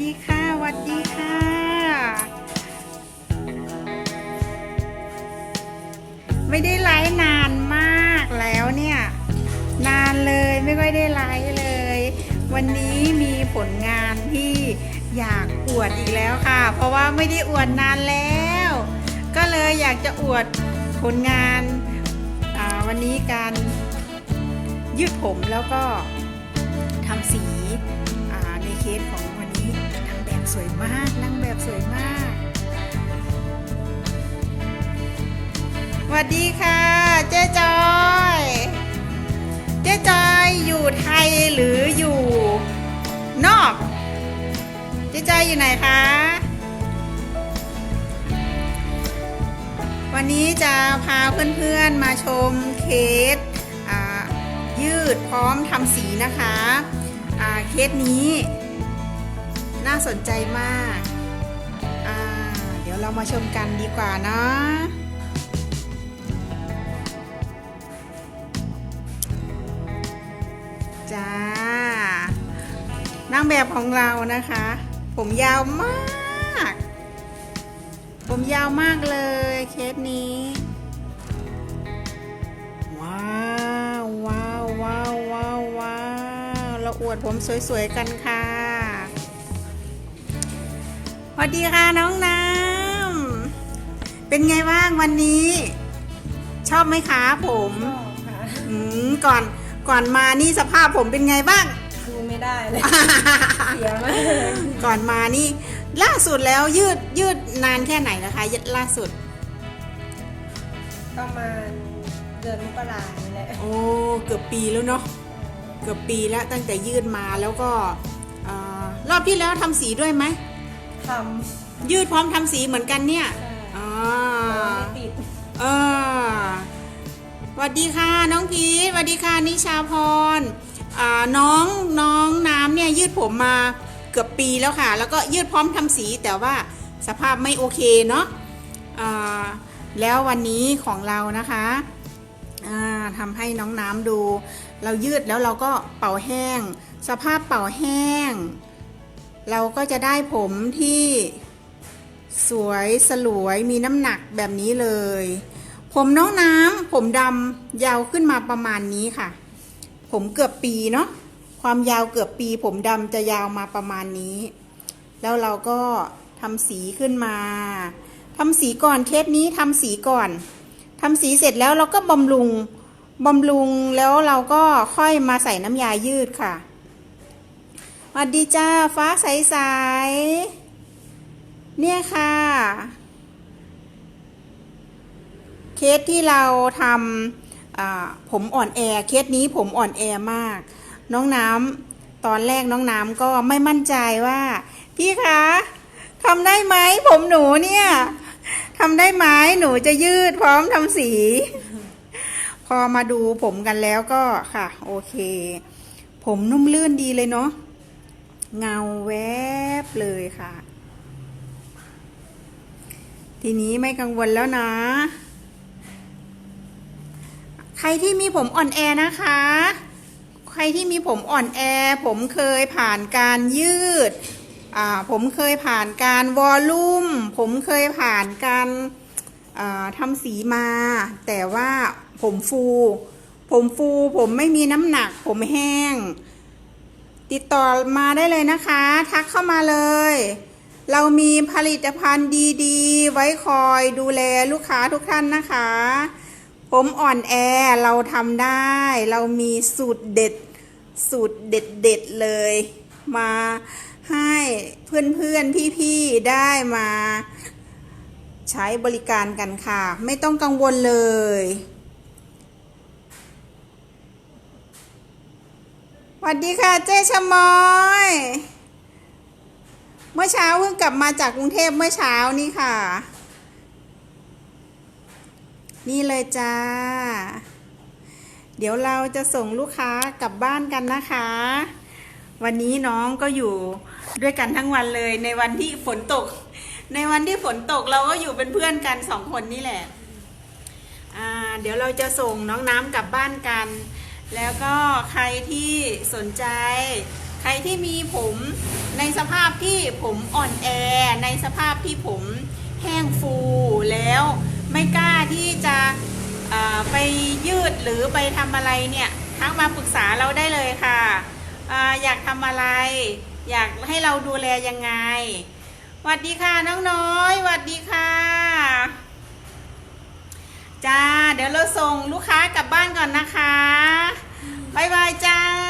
ดีค่ะสวัสดีค่ะ ไม่ได้ไลฟ์นานมากแล้วเนี่ย นานเลยไม่ค่อยได้ไลฟ์เลย วันนี้มีผลงานที่อยากอวดอีกแล้วค่ะ เพราะว่าไม่ได้อวดนานแล้ว ก็เลยอยากจะอวดผลงานวันนี้การยืดผมแล้วก็ วยมากนางแบบสวยมากสวัสดีค่ะ เจ๊จอย เจ๊จอยอยู่ไทยหรืออยู่นอก เจ๊จอยอยู่ไหนคะ วันนี้จะพาเพื่อนๆมาชมเคสอ่ายืดพร้อมทำสีนะคะ เคสนี้ สนใจมากาเดี๋ยวเรามาชมกันดีกว่าเนาะจ้านางแบบของเรานะคะ ผมยาวมาก ผมยาวมากเลยเคสนี้ว้าวว้าวว้าวว้าวว้าวเราอวดผมสวยๆกันค่ะ วัสดีค่ะน้องน้ำ เป็นไงบ้างวันนี้ ชอบไหมคะผมชอบค่ะอืมก่อนก่อนมานี่สภาพผมเป็นไงบ้างดูไม่ได้เลย เสียมากเลยก่อนมานี่ ล่าสุดแล้วยืดยืดนานแค่ไหนนะคะยล่าสุด ประมาณเดือนมกรานี่แหละ โอ้เกือบปีแล้วเนาะ เกือบปีแล้วตั้งแต่ยืดมาแล้วก็เอ่อรอบที่แล้วทำสีด้วยไหม ทยืดพร้อมทำสีเหมือนกันเนี่ยำใช่อ๋อแต่ไม่ติดเออสวัสดีค่ะน้องพีทสวัสดีค่ะนิชาพรอ่าน้องน้องน้ำเนี่ยยืดผมมาเกือบปีแล้วค่ะ แล้วก็ยืดพร้อมทำสีแต่ว่าสภาพไม่โอเคเนาะอ่าแล้ววันนี้ของเรานะคะอ่าทำให้น้องน้ำดู เรายืดแล้วเราก็เป่าแห้ง สภาพเป่าแห้ง เราก็จะได้ผมที่สวยสลวยมีน้ำหนักแบบนี้เลย ผมน้องน้ำผมดำยาวขึ้นมาประมาณนี้ค่ะ ผมเกือบปีเนาะความยาวเกือบปีผมดำจะยาวมาประมาณนี้ แล้วเราก็ทำสีขึ้นมาทำสีก่อนเคสนี้ทำสีก่อนทำสีเสร็จแล้วเราก็บำรุงบำรุงแล้วเราก็ค่อยมาใส่น้ำยายืดค่ะ วัสดีจ้าฟ้าใสๆเนี่ยค่ะ เคสที่เราทำผมอ่อนแอ เคสนี้ผมอ่อนแอมาก น้องน้ำตอนแรกน้องน้ำก็ไม่มั่นใจว่า พี่คะทำได้ไหมผมหนูเนี่ยทำได้ไหมหนูจะยืดพร้อมทำสี พอมาดูผมกันแล้วก็ค่ะ โอเค ผมนุ่มลื่นดีเลยเนาะ เงาแวบเลยค่ะ ทีนี้ไม่กังวลแล้วนะ ใครที่มีผมอ่อนแอนะคะ ใครที่มีผมอ่อนแอ ผมเคยผ่านการยืด ผมเคยผ่านการวอลลุ่ม ผมเคยผ่านการทำสีมา แต่ว่าผมฟู ผมฟู ผมไม่มีน้ำหนัก ผมแห้ง ติดต่อมาได้เลยนะคะ ทักเข้ามาเลย เรามีผลิตภัณฑ์ดีๆ ไว้คอยดูแลลูกค้าทุกท่านนะคะ ผมอ่อนแอเราทำได้ เรามีสูตรเด็ด สูตรเด็ดๆเลย มาให้เพื่อนๆ พี่ๆ ได้มาใช้บริการกันค่ะ ไม่ต้องกังวลเลย วัสดีค่ะเจ๊ชะมอย เมื่อเช้าเพิ่งกลับมาจากกรุงเทพเมื่อเช้านี่ค่ะ นี่เลยจ้า เดี๋ยวเราจะส่งลูกค้ากลับบ้านกันนะคะ วันนี้น้องก็อยู่ด้วยกันทั้งวันเลย ในวันที่ฝนตก ในวันที่ฝนตกเราก็อยู่เป็นเพื่อนกันสองคนนี่แหละ อ่า เดี๋ยวเราจะส่งน้องน้ำกลับบ้านกัน แล้วก็ใครที่สนใจ ใครที่มีผมในสภาพที่ผมอ่อนแอ ในสภาพที่ผมแห้งฟูแล้วไม่กล้าที่จะไปยืดหรือไปทำอะไรเนี่ยทักมาปรึกษาเราได้เลยค่ะออยากทำอะไร อยากให้เราดูแลยังไงสวัสดีค่ะน้องน้อยสวัสดีค่ะจ้าเดี๋ยวเราส่งลูกค้ากลับบ้านก่อนนะคะ บ๊ายบายจ้า